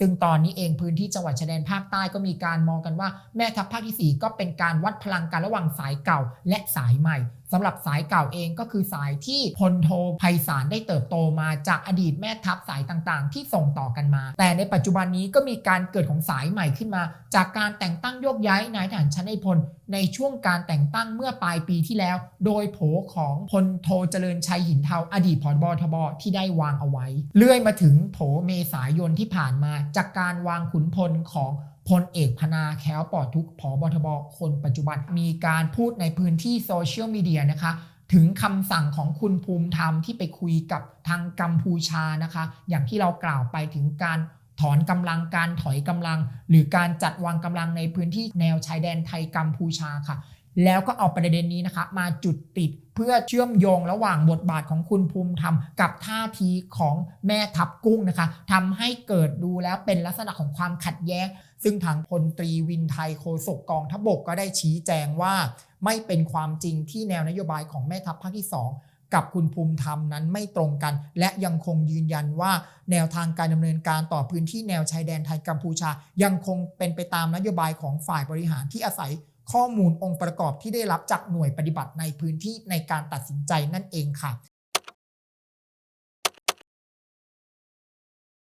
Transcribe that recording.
ซึ่งตอนนี้เองพื้นที่จังหวัดชายแดนภาคใต้ก็มีการมองกันว่า แม่ทัพภาคที่ 4 ก็เป็นการวัดพลังกันระหว่างสายเก่าและสายใหม่ สำหรับสายเก่าเองก็คือสายที่พลโทไพศาลได้เติบโตมาจากอดีตแม่ทัพสายต่างๆ ที่ส่งต่อกันมา แต่ในปัจจุบันนี้ก็มีการเกิดของสายใหม่ขึ้นมา จากการแต่งตั้งโยกย้ายนายทหารชั้นในพลในช่วงการแต่งตั้งเมื่อปลายปีที่แล้ว โดยโผของพลโทเจริญชัยหินเทาอดีตผบทบที่ได้วางเอาไว้ เลื่อยมาถึงโผเมษายนที่ผ่านมา จากการวางขุนพลของ พลเอกพนาแคล้วปอดทุกผอบทบคนปัจจุบันมีการพูดในพื้นที่โซเชียลมีเดียนะคะ ถึงคำสั่งของคุณภูมิธรรมที่ไปคุยกับทางกัมพูชานะคะ อย่างที่เรากล่าวไปถึงการถอนกำลังการถอยกำลัง หรือการจัดวางกำลังในพื้นที่แนวชายแดนไทยกัมพูชาค่ะ แล้วก็เอาประเด็นนี้นะคะมาจุดติดเพื่อเชื่อมโยงระหว่างบทบาทของคุณภูมิธรรม กับท่าทีของแม่ทัพกุ้งนะคะทำให้เกิดดูแล้วเป็นลักษณะของความขัดแย้ง ซึ่งทางพลตรีวินไทยโฆษกกองทบกก็ได้ชี้แจงว่า ไม่เป็นความจริงที่แนวนโยบายของแม่ทัพภาคที่ 2กับคุณภูมิธรรมนั้นไม่ตรงกัน และยังคงยืนยันว่า แนวทางการดำเนินการต่อพื้นที่แนวชายแดนไทยกัมพูชา ยังคงเป็นไปตามนโยบายของฝ่ายบริหารที่อาศัย ข้อมูลองค์ประกอบที่ได้รับจากหน่วยปฏิบัติในพื้นที่ในการตัดสินใจนั่นเองค่ะ